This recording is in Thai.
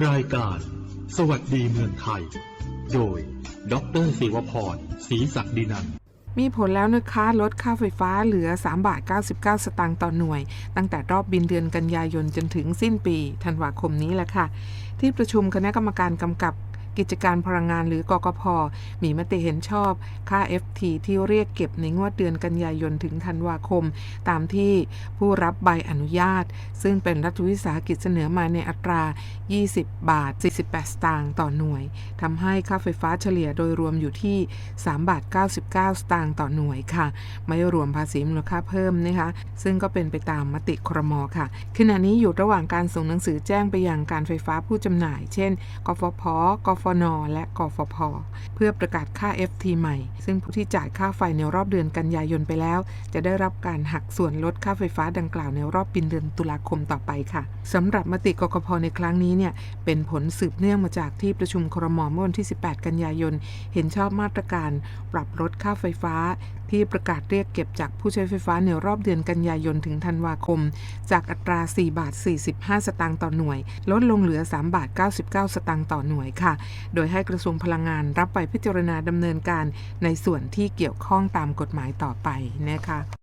รายการ สวัสดีเมืองไทย โดย ดรศิวพรศรีศักดินัน มีผลแล้วนะคะลดค่าไฟฟ้าเหลือ 3 บาท 99 สตางค์ต่อหน่วย ตั้งแต่รอบบินเดือนกันยายนจนถึงสิ้นปีธันวาคมนี้แหละค่ะ ที่ประชุมคณะกรรมการกำกับ กิจการพลังงานหรือกกพ มีมติเห็นชอบค่า FT ที่เรียกเก็บในงวดเดือนกันยายนถึงธันวาคม ตามที่ผู้รับใบอนุญาต ซึ่งเป็นรัฐวิสาหกิจเสนอมาในอัตรา 20 บาท 48 สตางค์ต่อหน่วย ทำให้ค่าไฟฟ้าเฉลี่ยโดยรวมอยู่ที่ 3 บาท 99 สตางค์ต่อหน่วยค่ะ ไม่รวมภาษีมูลค่าเพิ่มนะคะ ซึ่งก็เป็นไปตามมติครมค่ะ ขณะนี้อยู่ระหว่างการส่งหนังสือแจ้งไปยังการไฟฟ้าผู้จำหน่าย เช่น กฟผ กฟน และกฟพ เพื่อประกาศค่า FT ใหม่ ซึ่งผู้ที่จ่ายค่าไฟในรอบเดือนกันยายนไปแล้ว จะได้รับการหักส่วนลดค่าไฟฟ้าดังกล่าวในรอบบินเดือนตุลาคมต่อไปค่ะสำหรับมติกกพในครั้งนี้เนี่ยเป็นผลสืบเนื่องมาจากที่ประชุมครมเมื่อวันที่ 18 กันยายน เห็นชอบมาตรการปรับลดค่าไฟฟ้าที่ประกาศเรียกเก็บจากผู้ใช้ไฟฟ้าในรอบเดือนกันยายนถึงธันวาคม จากอัตรา 4 บาท 45 สตางค์ต่อหน่วย ลดลงเหลือ 3 บาท 99 สตางค์ต่อหน่วยค่ะโดยให้กระทรวงพลังงานรับไปพิจารณาดำเนินการในส่วนที่เกี่ยวข้องตามกฎหมายต่อไปนะคะ